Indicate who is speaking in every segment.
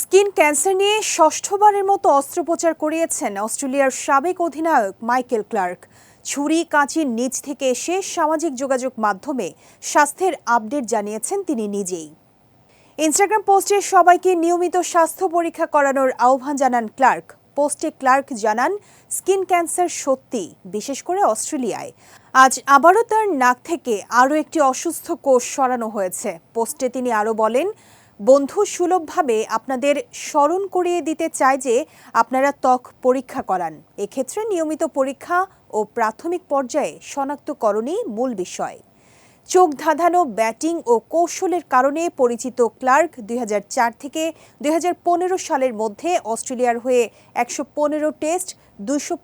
Speaker 1: Skin cancer নিয়ে ষষ্ঠবারের মতো অস্ত্রোপচার করিয়েছেন অস্ট্রেলিয়ার সাবেক অধিনায়ক মাইকেল ক্লার্ক। ছুরি কাঁচির নিচ থেকে এসে সামাজিক যোগাযোগ মাধ্যমে স্বাস্থ্যের আপডেট জানিয়েছেন তিনি নিজেই। ইনস্টাগ্রাম পোস্টে সবাইকে নিয়মিত স্বাস্থ্য পরীক্ষা করানোর আহ্বান জানান ক্লার্ক। পোস্টে ক্লার্ক জানান, স্কিন ক্যান্সার সত্যি, বিশেষ করে অস্ট্রেলিয়ায়। আজ আবারও তার নাক থেকে আরও একটি অসুস্থ কোষ সরানো হয়েছে। পোস্টে তিনি আরও বলেন বন্ধু সুলভভাবে আপনাদের স্মরণ করিয়ে দিতে চায় যে আপনারা ত্বক পরীক্ষা করান। এক্ষেত্রে নিয়মিত পরীক্ষা ও প্রাথমিক পর্যায়ে শনাক্তকরণই মূল বিষয়। চোখ ধাঁধানো, ব্যাটিং ও কৌশলের কারণে পরিচিত ক্লার্ক দুই হাজার চার থেকে দুই হাজার পনেরো সালের মধ্যে অস্ট্রেলিয়ার হয়ে একশো পনেরো টেস্ট দুশো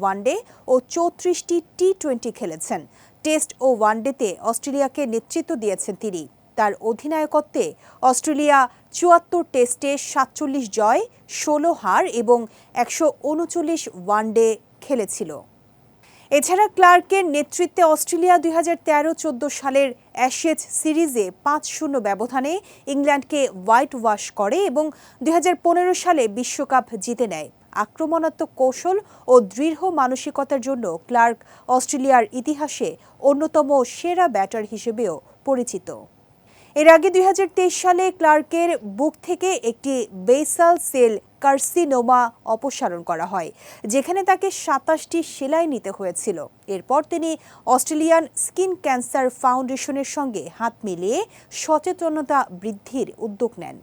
Speaker 1: ওয়ানডে ও চৌত্রিশটি টি টোয়েন্টি খেলেছেন। টেস্ট ও ওয়ানডেতে অস্ট্রেলিয়াকে নেতৃত্ব দিয়েছেন তিনি। তার অধিনায়কত্বে অস্ট্রেলিয়া চুয়াত্তর টেস্টে সাতচল্লিশ জয়, ষোলো হার এবং একশো উনচল্লিশ ওয়ানডে খেলেছিল। এছাড়া ক্লার্কের নেতৃত্বে অস্ট্রেলিয়া দুই হাজার তেরো চোদ্দ সালের অ্যাশেজ সিরিজে পাঁচ শূন্য ব্যবধানে ইংল্যান্ডকে হোয়াইট ওয়াশ করে এবং দুই হাজার পনেরো সালে বিশ্বকাপ জিতে নেয়। আক্রমণাত্মক কৌশল ও দৃঢ় মানসিকতার জন্য ক্লার্ক অস্ট্রেলিয়ার ইতিহাসে অন্যতম সেরা ব্যাটার হিসেবেও পরিচিত। এর আগে দুই হাজার তেইশ সালে ক্লার্কের বুক থেকে একটি বেসাল সেল কার্সিনোমা অপসারণ করা হয়, যেখানে তাকে সাতাশটি সেলাই নিতে হয়েছিল। এরপর তিনি অস্ট্রেলিয়ান স্কিন ক্যান্সার ফাউন্ডেশনের সঙ্গে হাত মিলিয়ে সচেতনতা বৃদ্ধির উদ্যোগ নেন।